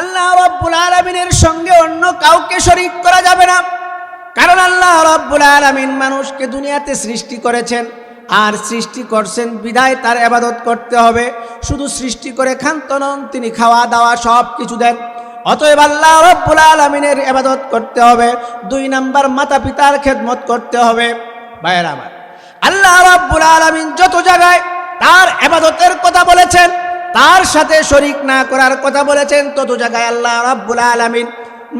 আল্লাহ রব্বুল আলমিনের সঙ্গে অন্য কাউকে শরিক করা যাবে না। কারণ আল্লাহ রব্বুল আলমিন মানুষকে দুনিয়াতে সৃষ্টি করেছেন, আর সৃষ্টি করছেন বিদায় তার আবাদত করতে হবে। শুধু সৃষ্টি করে খান্ত নন, তিনি খাওয়া দাওয়া সব কিছু দেন। অতএব আল্লাহ রব্বুল আলমিনের আবাদত করতে হবে, দুই নাম্বার মাতা পিতার খেদমত করতে হবে। ভাইয়ের আমার, আল্লাহ রব্বুল আলমিন যত জায়গায় তার আবাদতের কথা বলেছেন তার সাথে শরিক না করার কথা বলেছেন তত জায়গায় আল্লাহ রাব্বুল আলামিন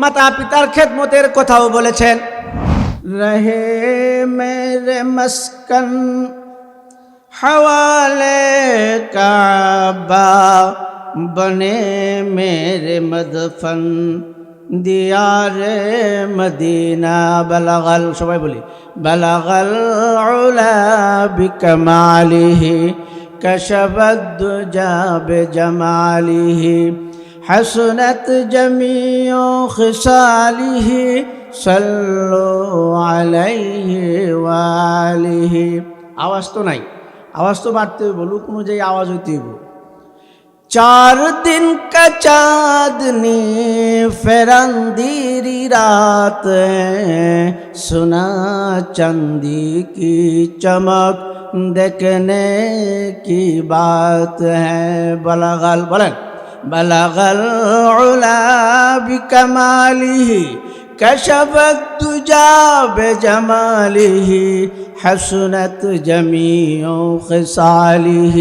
মাতা পিতার খেদমতের কথাও বলেছেন। রহে মেরে মস্কন, হওয়ালে কাবা, বনে মেরে মদফন, দিয়ারে মদিনা বলাগল, সবাই বলি, বলাগল বিকমালিহি কশবদ্দু যাবে জমালিহি حسنت جميع خصاله, صلوا عليه وآله. আওয়াজ তো নাই। আওয়াজ তো বাড়তে হইব, লোক অনুযায়ী আওয়াজ হইতে হইব। চার দিন কা চাঁদনি ফেরান্দিরি রাত, সোনা চাঁদি কি চমক দেখনে কি বাত হ্যাঁ বলাগাল বলেন বলাগাল ওলা বিকামালিহি كشفت تجا بجماله حسنت جميع خصاله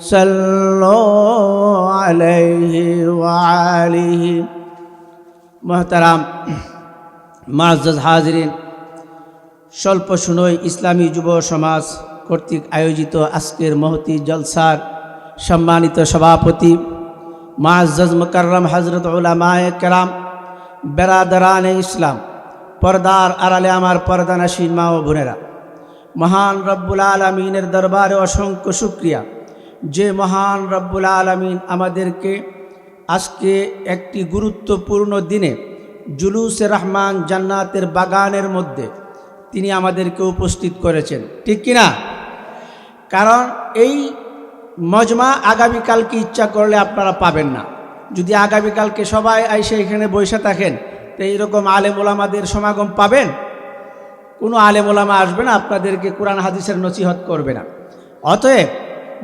صلوا عليه وعاله محترم معزز حاضرين স্বল্প শুনোই ইসলামী যুব সমাজ কর্তৃক আয়োজিত আজকের মহতি জলসার সম্মানিত সভাপতি মাজ্জাজ মুকাররম হজরত উলামায়ে কেরাম, বেরাদারান ইসলাম, পর্দার আড়ালে আমার পর্দানাসীন মা ও বোনেরা। মহান রব্বুল আলমিনের দরবারে অসংখ্য শুক্রিয়া। যে মহান রব্বুল আলমিন আমাদেরকে আজকে একটি গুরুত্বপূর্ণ দিনে জুলুসে রহমান জান্নাতের বাগানের মধ্যে তিনি আমাদেরকে উপস্থিত করেছেন। ঠিক কিনা? কারণ এই মজমা আগামীকালকে ইচ্ছা করলে আপনারা পাবেন না। যদি আগামীকালকে সবাই আইসে এখানে বসে থাকেন, তো এইরকম আলেম ওলামাদের সমাগম পাবেন। কোনো আলেম ওলামা আসবে না, আপনাদেরকে কোরআন হাদিসের নসিহত করবে না। অতএব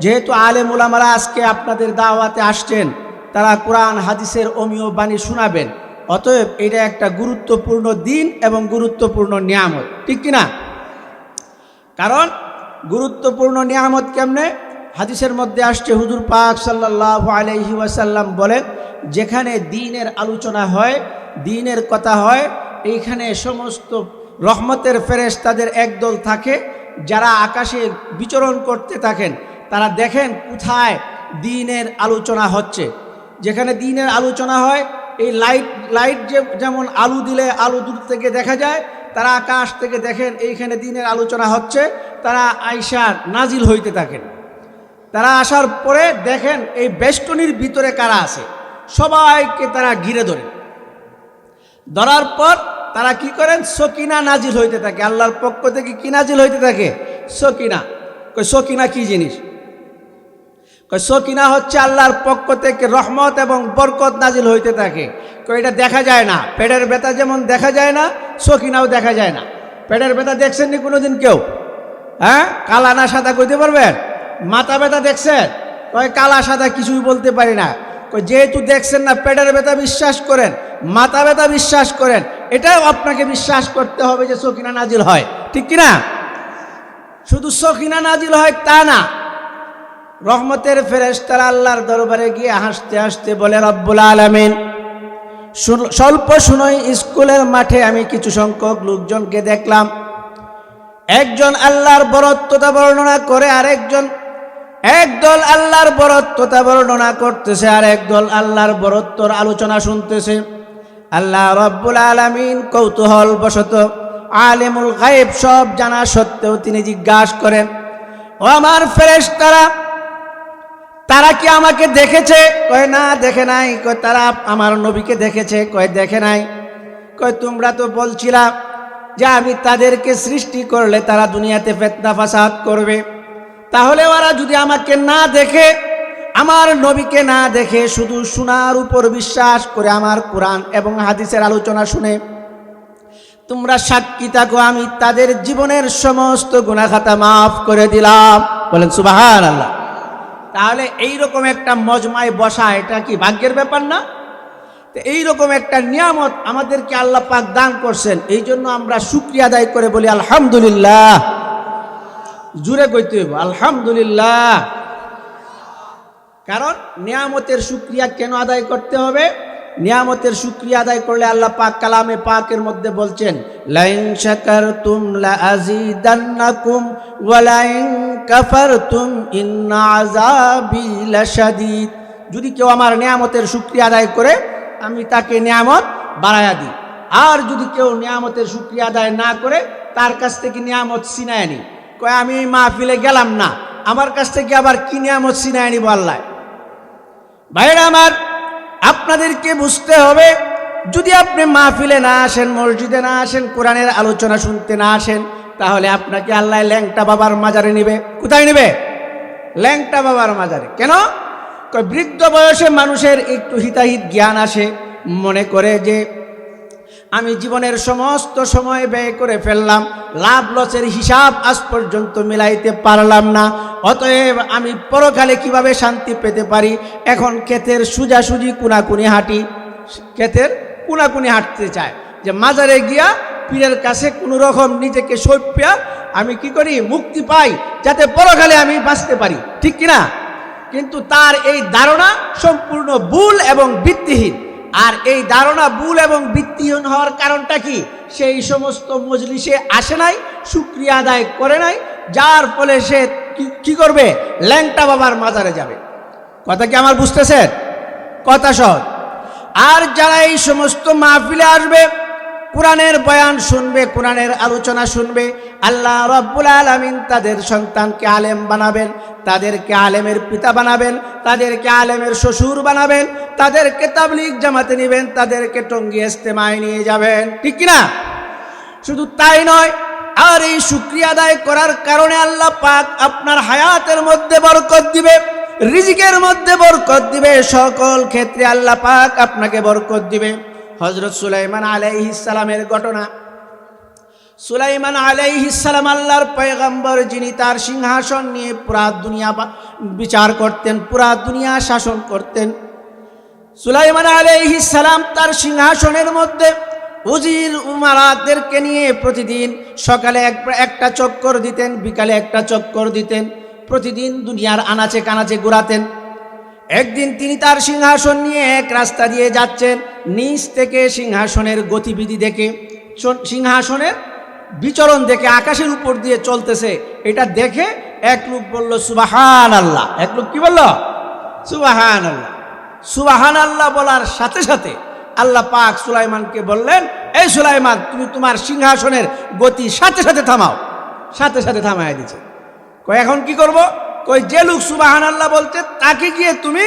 যেহেতু আলেম ওলামারা আজকে আপনাদের দাওয়াতে আসছেন, তারা কোরআন হাদিসের অমীয় বাণী শোনাবেন। অতএব এটা একটা গুরুত্বপূর্ণ দিন এবং গুরুত্বপূর্ণ নিয়ামত, ঠিক কিনা? কারণ গুরুত্বপূর্ণ নিয়ামত কেমনে? হাদিসের মধ্যে আসছে, হুজুর পাক সাল্লাহ আলহি ওয়াসাল্লাম বলেন, যেখানে দিনের আলোচনা হয়, দিনের কথা হয়, এইখানে সমস্ত রহমতের ফেরেশ তাদের একদল থাকে, যারা আকাশে বিচরণ করতে থাকেন, তারা দেখেন কোথায় দিনের আলোচনা হচ্ছে। যেখানে দিনের আলোচনা হয়, এই লাইট লাইট যে, যেমন আলু দিলে আলু দূর থেকে দেখা যায় তারা আকাশ থেকে দেখেন এইখানে দিনের আলোচনা হচ্ছে, তারা আইসা নাজিল হইতে থাকেন। তারা আসার পরে দেখেন এই বেষ্টনীর ভিতরে কারা আছে, সবাইকে তারা ঘিরে ধরেন। ধরার পর তারা কি করেন, সকিনা নাজিল হইতে থাকে, আল্লাহর পক্ষ থেকে কি নাজিল হইতে থাকে? সকিনা। সকিনা কি জিনিস? সকিনা হচ্ছে আল্লাহর পক্ষ থেকে রহমত এবং বরকত নাজিল হইতে থাকে। এটা দেখা যায় না। পেটের ব্যথা যেমন দেখা যায় না, সকিনাও দেখা যায় না। পেটের ব্যথা দেখছেন নি কোনোদিন কেউ? হ্যাঁ? কালা না সাদা কইতে পারবেন? মাথা ব্যথা দেখছেন? কয়, কালা সাদা কিছুই বলতে পারি না। যেহেতু দেখছেন না, পেটের ব্যথা বিশ্বাস করেন, মাথা ব্যথা বিশ্বাস করেন, এটাও আপনাকে বিশ্বাস করতে হবে যে সকিনা নাজিল হয়। ঠিক কিনা? শুধু সকিনা নাজিল হয় তা না রহমতের ফেরেশতারা আল্লাহর দরবারে গিয়ে হাসতে হাসতে বলে, রব্বুল আলমিন স্বল্প শুনোই স্কুলের মাঠে আমি কিছু সংখ্যক লোকজনকে দেখলাম। একজন আল্লাহর বরত্বতা বর্ণনা করে, আরেকজন, একদল আল্লাহর বরত্বতা বর্ণনা করতেছে আর একদল আল্লাহর বরত্বর আলোচনা শুনতেছে। আল্লাহ রব্বুল আলমিন কৌতূহল বশত আলেমুল গায়েব সব জানা সত্ত্বেও তিনি জিজ্ঞাসা করেন, ও আমার ফেরেশ তারা কি আমাকে দেখেছে? কয়, না, দেখে নাই। কয়, তারা আমার নবীকে দেখেছে। কয়, দেখে নাই। কয়, তোমরা তো বলছিলাম যে আমি তাদেরকে সৃষ্টি করলে তারা দুনিয়াতে ফেতনা ফাসাদ করবে। তাহলে ওরা যদি আমাকে না দেখে, আমার নবীকে না দেখে, শুধু শোনার উপর বিশ্বাস করে আমার কোরআন এবং হাদিসের আলোচনা শুনে, তোমরা সাক্ষী থাকো, আমি তাদের জীবনের সমস্ত গুণাখাতা মাফ করে দিলাম। বলেন সুবাহান আল্লাহ তাহলে এই রকম একটা মজমায় বসা, এটা কি ভাগ্যের ব্যাপার না? তো এইরকম একটা নিয়ামত আমাদেরকে আল্লাহ পাক দান করছেন। এই জন্য আমরা শুক্রিয়া আদায় করে বলি, আলহামদুলিল্লাহ। জুড়ে কইতে হইব, আলহামদুলিল্লাহ। কারণ নিয়ামতের শুক্রিয়া কেন আদায় করতে হবে? নিয়ামতের শুক্রিয়া আদায় করলে আল্লাহ পাক কালামে পাকের মধ্যে বলছেন, লাইন শাকারতুম লাআযীদান্নাকুম ওয়া লাইন কাফারতুম ইন্না আযাবি যদি কেউ আমার নিয়ামতের শুক্রিয়া আদায় করে, আমি তাকে নিয়ামত বাড়ায়া দিই। আর যদি কেউ নিয়ামতের শুক্রিয়া আদায় না করে, তার কাছ থেকে নিয়ামত সিনায় নি। কয়, আমি মাহফিলে গেলাম না। আমার কাছ থেকে আবার কি নিয়ামত সিনায় নিব আল্লাহ? ভাইরা আমার, আপনাদেরকে বুঝতে হবে, যদি আপনি মাহফিলে না আসেন, মসজিদে না আসেন, কোরআনের আলোচনা শুনতে না আসেন তাহলে আপনাকে আল্লাহ ল্যাংটা বাবার মাজারে নিবে। কোথায় নেবে? ল্যাংটা বাবার মাজারে। কেন? বৃদ্ধ বয়সে মানুষের একটু হিতাহিত জ্ঞান আসে, মনে করে যে আমি জীবনের সমস্ত সময় ব্যয় করে ফেললাম, লাভ লসের হিসাব আজ পর্যন্ত মিলাইতে পারলাম না, অতএব আমি পরকালে কীভাবে শান্তি পেতে পারি? এখন ক্ষেতের সুজাসুজি কুনাকুনি হাঁটি, ক্ষেতের কুনাকুনি হাঁটতে চায়। যে মাজারে গিয়া পীরের কাছে কোনো রকম নিজেকে সৈপ্যা আমি কি করি? মুক্তি পাই, যাতে পরকালে আমি বাঁচতে পারি। ঠিক কিনা? কিন্তু তার এই ধারণা সম্পূর্ণ ভুল এবং ভিত্তিহীন। আর এই ধারণা ভুল এবং ভিত্তিহীন হওয়ার কারণটা কি? সেই সমস্ত মজলিসে আসে নাই, শুক্রিয়া আদায় করে নাই, যার ফলে সে কি- করবে? ল্যাংটা বাবার মাজারে যাবে। কথা কি আমার বুঝতেছেন? কথা সহজ। আর যারা এই সমস্ত মাহফিলে আসবে কোরআনের বয়ান শুনবে, কোরআনের আলোচনা শুনবে। আল্লাহ রব্বুল আলমিন তাদের সন্তানকে আলেম বানাবেন, তাদেরকে আলেমের পিতা বানাবেন, তাদেরকে আলেমের শ্বশুর বানাবেন, তাদেরকে তাবলিগ জামাতে নেবেন, তাদেরকে টঙ্গি ইস্তেমায় নিয়ে যাবেন। ঠিক না শুধু তাই নয়, আর এই শুক্রিয়া আদায় করার কারণে আল্লাহ পাক আপনার হায়াতের মধ্যে বরকত দিবে, রিজিকের মধ্যে বরকত দিবে, সকল ক্ষেত্রে আল্লাহ পাক আপনাকে বরকত দিবে। হজরত সুলাইমান আলাইহিসালামের ঘটনা। সুলাইমান আলাইহিসালাম আল্লাহর পয়গম্বর যিনি তার সিংহাসন নিয়ে পুরা দুনিয়া বিচার করতেন, পুরা দুনিয়া শাসন করতেন। সুলাইমান আলাইহিস সালাম তার সিংহাসনের মধ্যে উজির উমারাদেরকে নিয়ে প্রতিদিন সকালে এক একটা চক্কর দিতেন, বিকালে একটা চক্কর দিতেন, প্রতিদিন দুনিয়ার আনাচে কানাচে ঘুরাতেন। একদিন তিনি তার সিংহাসন নিয়ে এক রাস্তা দিয়ে যাচ্ছেন। নিচ থেকে সিংহাসনের গতিবিধি দেখে সিংহাসনের বিচরণ দেখে, আকাশের উপর দিয়ে চলতেছে। এটা দেখে এক লোক বলল সুবাহান আল্লাহ এক লোক কি বলল? সুবাহান আল্লাহ সুবাহান আল্লাহ বলার সাথে সাথে আল্লাহ পাক সুলাইমানকে বললেন, এই সুলাইমান, তুমি তোমার সিংহাসনের গতি সাথে সাথে থামাও। সাথে সাথে থামাই দিচ্ছে এখন কি করব? কই যে লোক সুবাহান আল্লাহ বলতে তাকে গিয়ে তুমি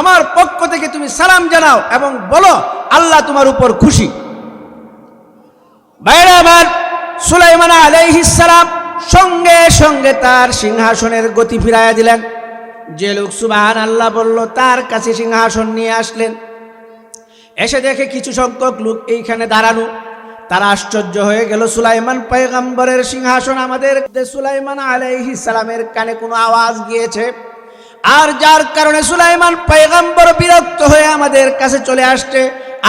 আমার পক্ষ থেকে তুমি সালাম জানাও এবং বলো, আল্লাহ তোমার উপর খুশি। বাইরে আবার সুলাইমান আলাইহিসালাম সঙ্গে সঙ্গে তার সিংহাসনের গতি ফিরাইয়া দিলেন। যে লোক সুবাহান আল্লাহ বলল, তার কাছে সিংহাসন নিয়ে আসলেন। এসে দেখে কিছু সংখ্যক লোক এইখানে দাঁড়ানো। তারা আশ্চর্য হয়ে গেল, সুলাইমান পয়গম্বরের সিংহাসন আমাদের সুলাইমান আলাইহি সালামের কানে কোনো আওয়াজ গিয়েছে। আর যার কারণে সুলাইমান পয়গম্বর বিরক্ত হয়ে আমাদের কাছে চলে আসছে।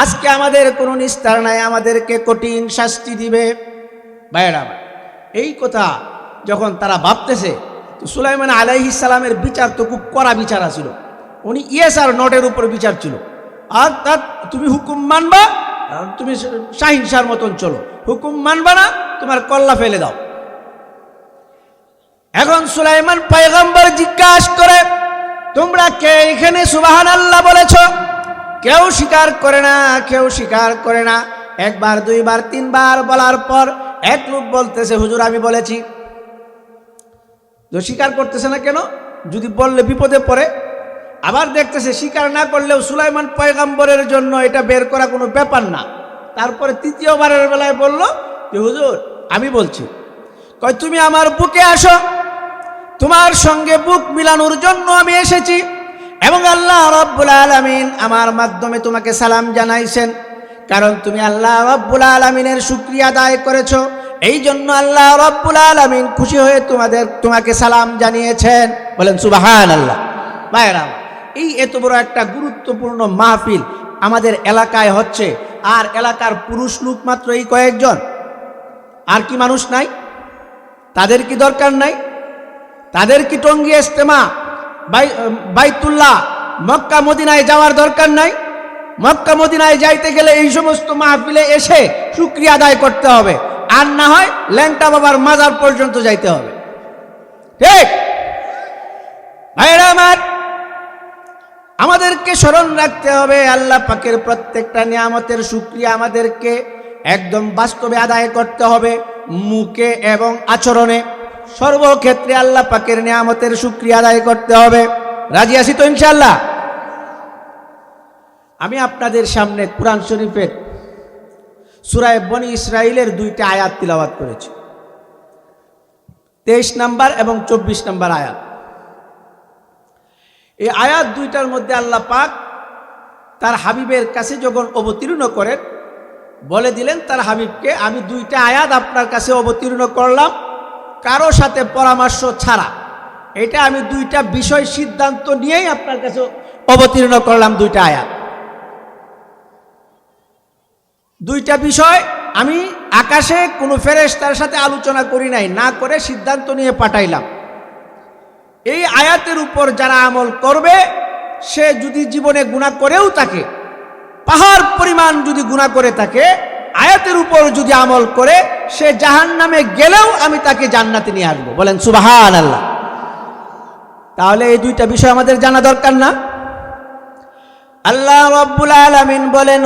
আজকে আমাদের কোনো নিস্তার নাই, আমাদেরকে কঠিন শাস্তি দিবে। বাইরা এই কথা যখন তারা ভাবতেছে, তো সুলাইমান আলাইহি সালামের বিচার তো খুব কড়া বিচার আছিল। উনি ইয়েস আর নটের উপর বিচার ছিল। আর তার, তুমি হুকুম মানবা তুমি শাহিনশার মতন চলো। হুকুম মানবা না, তোমার কল্লা ফেলে দাও। এখন সুলাইমান পয়গম্বর জিজ্ঞাসা করে, তোমরা কে এখানে সুবাহান আল্লাহ বলেছ? কেউ স্বীকার করে না, কেউ স্বীকার করে না। একবার, দুইবার, তিনবার বলার পর এক লোক বলতেছে, হুজুর, আমি বলেছি। তো স্বীকার করতেছে না কেন? যদি বললে বিপদে পড়ে। আবার দেখতেছে, স্বীকার না করলেও সুলাইমান পয়গাম্বরের জন্য এটা বের করা কোনো ব্যাপার না। তারপরে তৃতীয়বারের বেলায় বলল যে হুজুর, আমি বলছি, কয়, তুমি আমার বুকে আসো, তোমার সঙ্গে বুক মিলানোর জন্য আমি এসেছি এবং আল্লাহ রব্বুল আলমিন আমার মাধ্যমে তোমাকে সালাম জানাইছেন। কারণ তুমি আল্লাহ রব্বুল আলমিনের শুক্রিয়া আদায় করেছ। এই জন্য আল্লাহ রব্বুল আলমিন খুশি হয়ে তোমাদের, তোমাকে সালাম জানিয়েছেন। বলেন সুবাহান আল্লাহ ভাইরাম এই এত বড় একটা গুরুত্বপূর্ণ মাহফিল আমাদের এলাকায় হচ্ছে। আর এলাকার পুরুষ লোক মাত্র এই কয়েকজন। আর কি মানুষ নাই? তাদের কি দরকার নাই? তাদের কি টঙ্গি ইস্তেমা বাই বাইতুল্লাহ, মক্কা মদিনায় যাওয়ার দরকার নাই? মক্কা মদিনায় যাইতে গেলে এই সমস্ত মাহফিলে এসে শুক্রিয়া আদায় করতে হবে। আর না হয় ল্যাংটা বাবার মাজার পর্যন্ত যাইতে হবে। ঠিক? ভাইরা আমার আমাদেরকে স্মরণ রাখতে হবে, আল্লাহ পাকের প্রত্যেকটা নিয়ামতের শুক্রিয়া আমাদেরকে একদম বাস্তবে আদায় করতে হবে, মুখে এবং আচরণে। সর্বক্ষেত্রে আল্লাহ পাকের নিয়ামতের শুক্রিয়া আদায় করতে হবে। রাজি আছি তো ইনশাল্লাহ আমি আপনাদের সামনে কোরআন শরীফের সুরায় বনি ইসরায়েলের দুইটা আয়াত তিলাবাত করেছি। তেইশ নাম্বার এবং চব্বিশ নাম্বার আয়াত। এই আয়াত দুইটার মধ্যে আল্লাহ পাক তার হাবিবের কাছে যখন অবতীর্ণ করেন, বলে দিলেন, তার হাবিবকে আমি দুইটা আয়াত আপনার কাছে অবতীর্ণ করলাম, কারও সাথে পরামর্শ ছাড়া। এটা আমি দুইটা বিষয় সিদ্ধান্ত নিয়েই আপনার কাছে অবতীর্ণ করলাম দুইটা আয়াত। দুইটা বিষয় আমি আকাশে কোনো ফেরেস তার সাথে আলোচনা করি নাই, না করে সিদ্ধান্ত নিয়ে পাঠাইলাম। এই আয়াতের উপর যারা আমল করবে, সে যদি জীবনে গুণা করেও থাকে, পাহাড় পরিমাণ যদি গুণা করে থাকে, আয়াতের উপর যদি আমল করে, সে জাহান নামে গেলেও আমি তাকে জান্নাতে নিয়ে আসব। বলেন সুবাহান আল্লাহ তাহলে এই দুইটা বিষয় আমাদের জানা দরকার না? আল্লাহ রব্বুল আলামিন বলেন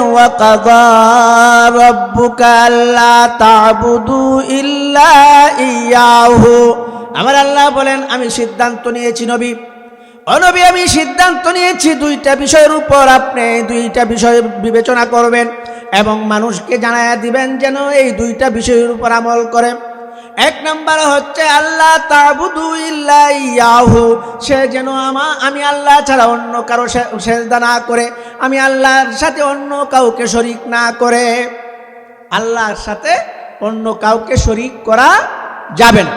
আল্লা তা'বুদু ইল্লা ইয়াহু। আমার আল্লাহ বলেন, আমি সিদ্ধান্ত নিয়েছি নবী। অনবী আমি সিদ্ধান্ত নিয়েছি দুইটা বিষয়ের উপর আপনি দুইটা বিষয় বিবেচনা করবেন এবং মানুষকে জানায়া দিবেন যেন এই দুইটা বিষয়ের উপর আমল করে। এক নম্বর হচ্ছে আল্লাহ তাবুদু ইয়াহু, সে যেন আমা, আমি আল্লাহ ছাড়া অন্য কারও সেজদা না করে, আমি আল্লাহর সাথে অন্য কাউকে শরিক না করে। আল্লাহর সাথে অন্য কাউকে শরিক করা যাবে না।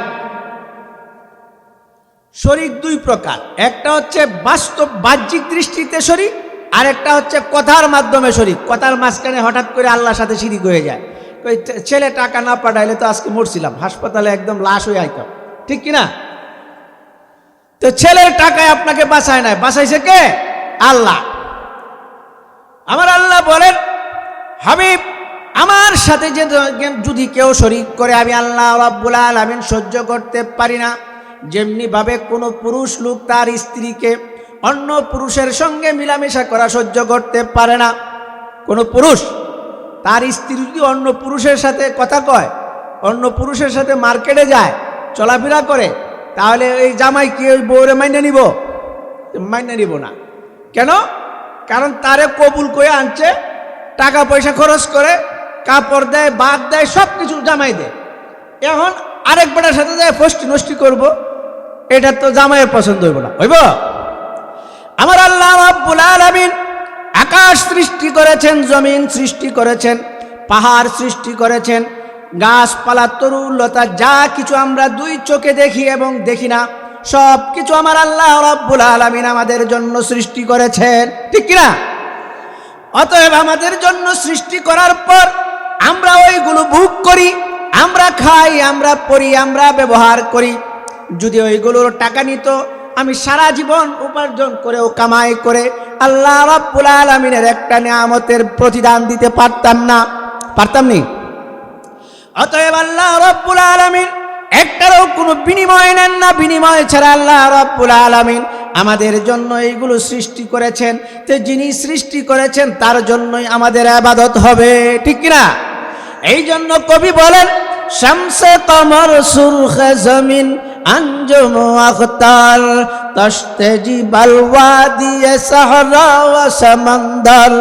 শরিক দুই প্রকার। একটা হচ্ছে বাস্তব বাহ্যিক দৃষ্টিতে শরিক, আর একটা হচ্ছে কথার মাধ্যমে শরিক। কথার মাঝখানে হঠাৎ করে আল্লাহর সাথে শিরিক হয়ে যায়। ওই ছেলে টাকা না পাঠাইলে তো আজকে মরছিলাম, হাসপাতালে একদম লাশ হয়ে আইতাম। ঠিক কিনা তো ছেলের টাকায় আপনাকে বাঁচায় নাই। বাঁচাইছে কে? আল্লাহ। আমার আল্লাহ বলেন, হাবিব, আমার সাথে যে যদি কেউ শরিক করে, আমি আল্লাহ রাব্বুল আলামিন সহ্য করতে পারি না। যেমনি ভাবে কোনো পুরুষ লোক তার স্ত্রীকে অন্য পুরুষের সঙ্গে মিলামেশা করা সহ্য করতে পারে না। কোনো পুরুষ তার স্ত্রী যদি অন্য পুরুষের সাথে কথা কয়, অন্য পুরুষের সাথে মার্কেটে যায়, চলাফেরা করে, তাহলে এই জামাই কি ওই বউরে মাইনে নিব? মাইনে নিব না। কেন? কারণ তারে কবুল করে আনছে, টাকা পয়সা খরচ করে, কাপড় দেয়, বাদ দেয় সব কিছু জামাই দেয়। এখন আরেক বেটার সাথে যায়, ফষ্টি নষ্টি করব। এটা তো জামাইয়ের পছন্দ হইব না। হইব? আমার আল্লাহ আব্বুল আলমিন আকাশ সৃষ্টি করেছেন জমিন সৃষ্টি করেছেন পাহাড় সৃষ্টি করেছেন গাছপালা তরুলতা যা কিছু আমরা দুই চোখে দেখি এবং দেখি না সব কিছু আমার আল্লাহ রব্বুল আলমিন আমাদের জন্য সৃষ্টি করেছেন। ঠিক কিনা? অতএব আমাদের জন্য সৃষ্টি করার পর আমরা ওইগুলো ভোগ করি আমরা খাই আমরা পড়ি আমরা ব্যবহার করি। যদি ওইগুলোর টাকা নিত, আমি সারা জীবন উপার্জন করেও কামাই করে আল্লাহ রব্বুল আলমিনের একটা নিয়ামতের প্রতিদান দিতে পারতাম না। পারতাম নি? অতএব আল্লাহ রব্বুল আলমিন একটারও কোনো বিনিময় নেন না। বিনিময় ছাড়া আল্লাহ রব্বুল আলমিন আমাদের জন্য এইগুলো সৃষ্টি করেছেন। তো যিনি সৃষ্টি করেছেন, তার জন্যই আমাদের আবাদত হবে। ঠিক কিনা? এই জন্য কবি বলেন, শামসে কমর সুরখে জমিন তস্তে জিবাল ওয়াদিয়ে সাহরা ওয়া সমন্দর।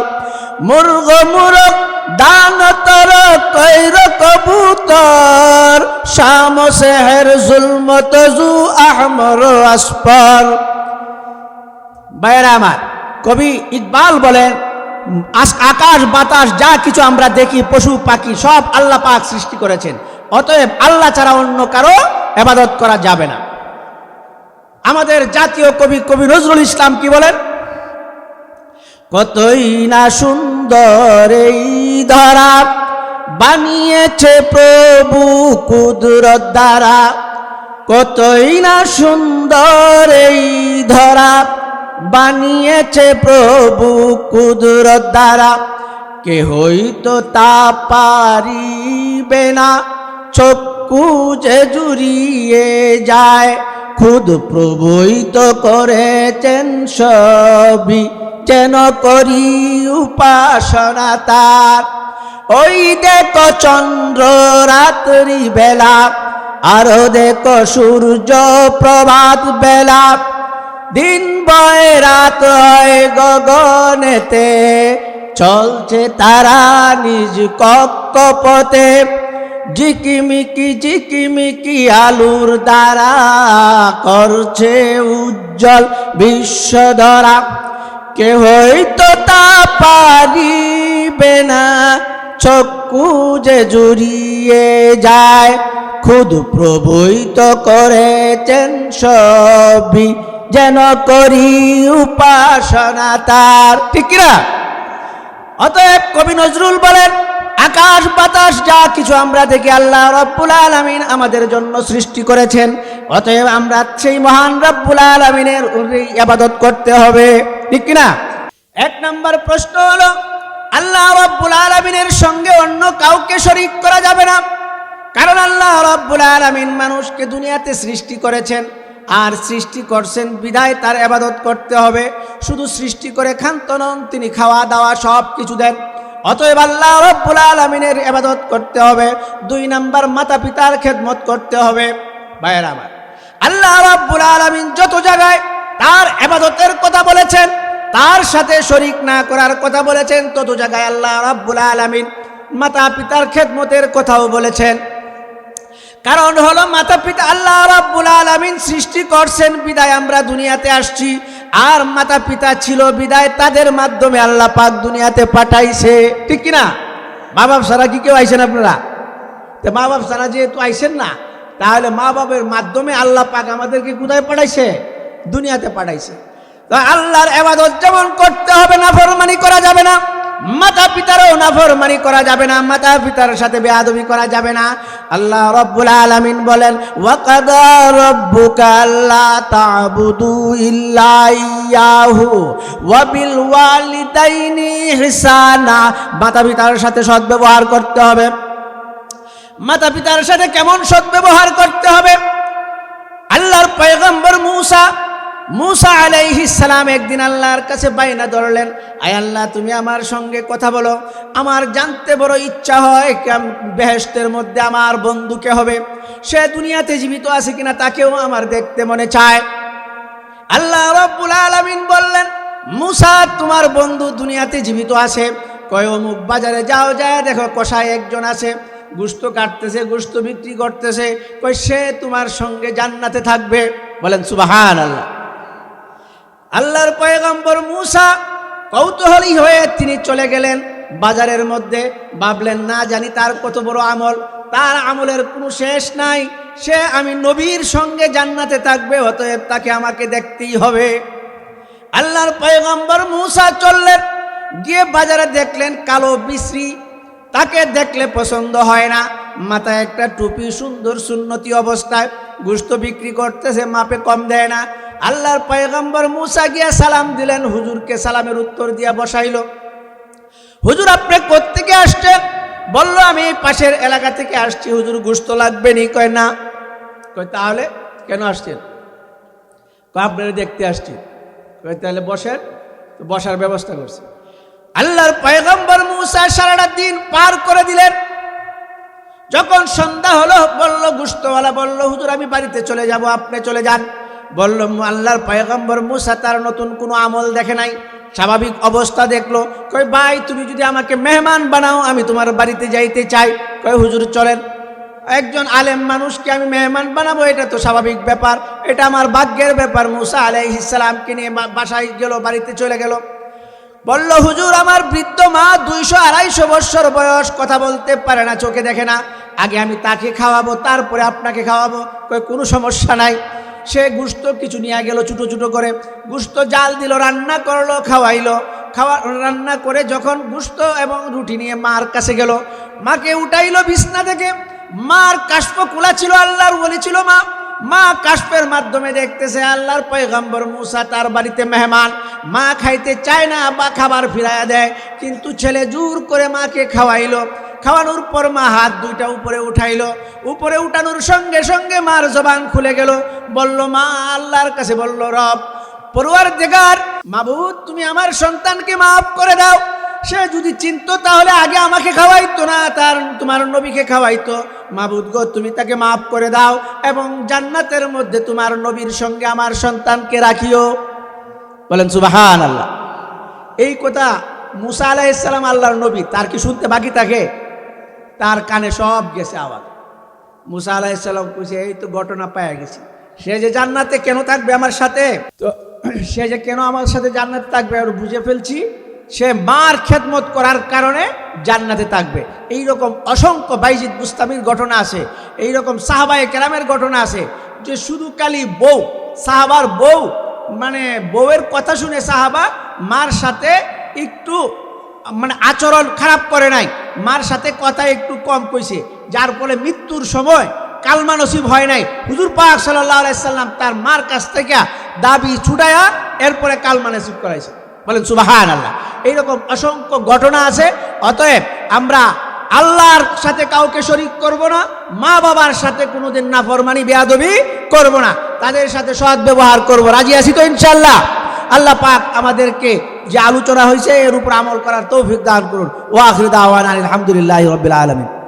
মুরগ মুরগ, দান তর কৈর কবুতর। শাম সেহের জুলমত জু আহমর আসপর বাইরা আমার, কবি ইকবাল বলেন আকাশ বাতাস যা কিছু আমরা দেখি, পশু পাখি সব আল্লাহ পাক সৃষ্টি করেছেন। অতএব আল্লাহ ছাড়া অন্য কারও এবাদত করা যাবে না। আমাদের জাতীয় কবি কবি নজরুল ইসলাম কি বলেন? কতই না সুন্দর এই ধরা বানিয়েছে প্রভু কুদরত দ্বারা। কতই না সুন্দর এই ধরা বানিয়েছে প্রভু কুদরত দ্বারা। কেহই তো তা পারিবে না। চক্ষু যে জুড়িয়ে যায়, খুদ প্রভুই করেছেন সবই যেন করি উপাসনা তার। ওই দেখো চন্দ্র রাত্রি বেলা, আরও দেখো সূর্য প্রভাত বেলা। দিন বয় রাত হয় গগনেতে, চলছে তারা নিজ কক্ষপথে। ঝিকিমিকি ঝিকিমিকি আলুর দ্বারা করছে উজ্জ্বল বিশ্ব ধরা কেহই তো তা পারিবে না, চক্ষু যে জুড়িয়ে যায়। খুদ প্রভুই তো করেছেন সবই, যেন করি উপাসনা তার। ঠিক কিনা? অতএব কবি নজরুল বলেন আকাশ, বাতাস, যা কিছু আমরা দেখি আল্লাহ রব্বুল আলমিন আমাদের জন্য সৃষ্টি করেছেন। অতএব আমরা সেই মহান রব্বুল আলমিনের আবাদত করতে হবে। ঠিক কিনা? এক নম্বর প্রশ্ন হলো, আল্লাহ রব্বুল আলমিনের সঙ্গে অন্য কাউকে শরিক করা যাবে না। কারণ আল্লাহ রব্বুল আলমিন মানুষকে দুনিয়াতে সৃষ্টি করেছেন। আর সৃষ্টি করছেন বিদায়, তার আবাদত করতে হবে। শুধু সৃষ্টি করে খান্ত নন, তিনি খাওয়া দাওয়া সব কিছু দেন। অতএব আল্লাহ রব্বুল আলমিনের আবাদত করতে হবে। দুই নাম্বার মাতা পিতার খেদমত করতে হবে। ভাইয়ের আমার, আল্লাহ রব্বুল আলমিন যত জায়গায় তার আবাদতের কথা বলেছেন, তার সাথে শরিক না করার কথা বলেছেন, তত জায়গায় আল্লাহ রব্বুল আলমিন মাতা পিতার খেদমতের কথাও বলেছেন। কারণ হলো মাতা পিতা আল্লাহ রাব্বুল আলামিন সৃষ্টি করছেন, বিদায় আমরা দুনিয়াতে আসছি। আর মাতা পিতা ছিল বিদায়, তাদের মাধ্যমে আল্লাহ পাক দুনিয়াতে পাঠাইছে। ঠিক কিনা মা বাপ সারা কি কেউ আইসেন আপনারা? তো মা বাপ সারা যেহেতু আইসেন না, তাহলে মা বাবের মাধ্যমে আল্লাহ পাক আমাদেরকে কোথায় পাঠাইছে? দুনিয়াতে পাঠাইছে। তো আল্লাহর এবাদত যেমন করতে হবে না ফরমানি করা যাবে না। মাতা পিতারও নাফরমানি করা যাবে না মাতা পিতার সাথে বেয়াদবি করা যাবে না। আল্লাহ রব্বুল আলামিন বলেন মাতা পিতার সাথে সদ্ব্যবহার করতে হবে। মাতা পিতার সাথে কেমন সদ্ব্যবহার করতে হবে? আল্লাহর পয়গম্বর মূসা মুসা সালাম একদিন আল্লাহর কাছে বাইনা ধরলেন, আয় আল্লাহ, তুমি আমার সঙ্গে কথা বলো। আমার জানতে বড় ইচ্ছা হয় বেহেস্তের মধ্যে আমার বন্ধুকে হবে? সে দুনিয়াতে জীবিত আছে কিনা তাকেও আমার দেখতে মনে চায়। আল্লাহ রব্বুল আলামিন বললেন, মুসা, তোমার বন্ধু দুনিয়াতে জীবিত আছে। কয়, অমুক বাজারে যাও, যায়, দেখো কষায় একজন আছে। গুস্ত কাটতেছে, গুস্ত বিক্রি করতেছে। কই সে তোমার সঙ্গে জান্নাতে থাকবে। বলেন সুবাহান আল্লাহ আল্লাহর পয়গম্বর মুসা কৌতূহলী হয়ে তিনি চলে গেলেন। বাজারের মধ্যে ভাবলেন, না জানি তার কত বড় আমল। তার আমলের কোনো শেষ নাই। সে আমি নবীর সঙ্গে জান্নাতে থাকবে, অতএব তাকে আমাকে দেখতেই হবে। আল্লাহর পয়গম্বর মুসা চললেন। গিয়ে বাজারে দেখলেন কালো বিশ্রী। তাকে দেখলে পছন্দ হয় না। মাথায় একটা টুপি, সুন্দর সুন্নতি অবস্থায়। গুস্ত বিক্রি করতেছে, মাপে কম দেয় না। আল্লাহর পয়গম্বর মুসা গিয়া সালাম দিলেন, হুজুরকে সালামের উত্তর দিয়া বসাইল। হুজুর, আপনি কোত্থেকে আসছেন? বলল, আমি পাশের এলাকা থেকে আসছি, হুজুর গুস্ত লাগবে নি? কয়, না। কয়, তাহলে কেন আসছেন? আপনারা দেখতে আসছি। কয়, তাহলে বসেন। বসার ব্যবস্থা করছে। আল্লাহর পয়গম্বর মুসা সারাটা দিন পার করে দিলেন। যখন সন্ধ্যা হলো, বলল গুস্তওয়ালা বলল, হুজুর, আমি বাড়িতে চলে যাব, আপনি চলে যান। বলল আল্লাহর পয়গম্বর মুসা তার নতুন কোনো আমল দেখে নাই। স্বাভাবিক অবস্থা দেখল কই ভাই, তুমি যদি আমাকে মেহমান বানাও, আমি তোমার বাড়িতে যাইতে চাই। কই হুজুর, চলেন। একজন আলেম মানুষকে আমি মেহমান বানাবো, এটা তো স্বাভাবিক ব্যাপার। এটা আমার ভাগ্যের ব্যাপার। মুসা আলাইহিসালামকে নিয়ে বাসায় গেল, বাড়িতে চলে গেল। বলল, হুজুর, আমার বৃদ্ধ মা দুইশো আড়াইশো বৎসর বয়স, কথা বলতে পারে না, চোখে দেখে না। আগে আমি তাকে খাওয়াবো, তারপরে আপনাকে খাওয়াবো। কোনো সমস্যা নাই। সে গুস্ত কিছু নিয়ে গেল, ছোটো ছোটো করে। গুস্ত জাল দিল, রান্না করল, খাওয়াইলো। খাওয়া, রান্না করে যখন গুস্ত এবং রুটি নিয়ে মার কাছে গেল, মাকে উঠাইলো বিছনা থেকে। মার কাশ্প খোলা ছিল আল্লাহর বলি ছিল মা। মা কাশ্পের মাধ্যমে দেখতেছে আল্লাহর পয়গম্বর মুসা তার বাড়িতে মেহমান। মা খাইতে চায় না, বা খাবার ফিরাইয়া দেয়, কিন্তু ছেলে জোর করে মাকে খাওয়াইলো। খাওয়ানোর পর মা হাত দুইটা উপরে উঠাইলো। উপরে উঠানোর সঙ্গে সঙ্গে মার জবান খুলে গেল। বলল, মা, আল্লাহর কাছে বলল, রব পড়ুয়ার দেগার মাবুদ, তুমি আমার সন্তানকে মাফ করে দাও। সে যদি চিনতো তাহলে আগে আমাকে খাওয়াইতো না, তার, তোমার নবীকে খাওয়াইতো। মাবুদ গো, তুমি তাকে মাফ করে দাও এবং জান্নাতের মধ্যে তোমার নবীর সঙ্গে আমার সন্তানকে রাখিও। বলেন সুবাহান আল্লাহ এই কথা মুসা আলাহ ইসলাম আল্লাহর নবী, তার কি শুনতে বাকি থাকে? তার কানে সব গেছে আওয়াজ। মুসা আলাইসাল্লাম কইছে, এই তো ঘটনা পাওয়া গেছে। সে যে জান্নাতে কেন থাকবে আমার সাথে? তো সে যে কেন আমার সাথে জান্নাতে থাকবে আর বুঝে ফেলছি, সে মার খেদমত করার কারণে জান্নাতে থাকবে। এই রকম অসংখ্য বাইজিদ মুস্তামির ঘটনা আছে এই রকম সাহাবায়ে কেরামের ঘটনা আছে, যে শুধু কালি বউ, সাহাবার বউ মানে বউয়ের কথা শুনে সাহাবা মার সাথে একটু মানে আচরণ খারাপ করে নাই। মার সাথে কথা একটু কম কইছে। যার ফলে মৃত্যুর সময় কালমা নসিব হয় নাই। হুজুর পাক সাল্লাহ আলাইসাল্লাম তার মার কাছ থেকে দাবি ছুটায়া এরপরে কালমা নসিব করাইছে। বলেন সুবাহান আল্লাহ এইরকম অসংখ্য ঘটনা আছে। অতএব আমরা আল্লাহর সাথে কাউকে শরিক করব না, মা বাবার সাথে কোনোদিন নাফরমানি, বেয়াদবি করব না। তাদের সাথে সৎ ব্যবহার করব। রাজি আছি তো ইনশাল্লাহ আল্লাহ পাক আমাদেরকে যে আলোচনা হয়েছে এর উপর আমল করার তৌফিক দান করুন। ও আখরিদ আওয়ান আলহামদুলিল্লাহ রবিল আলমিন।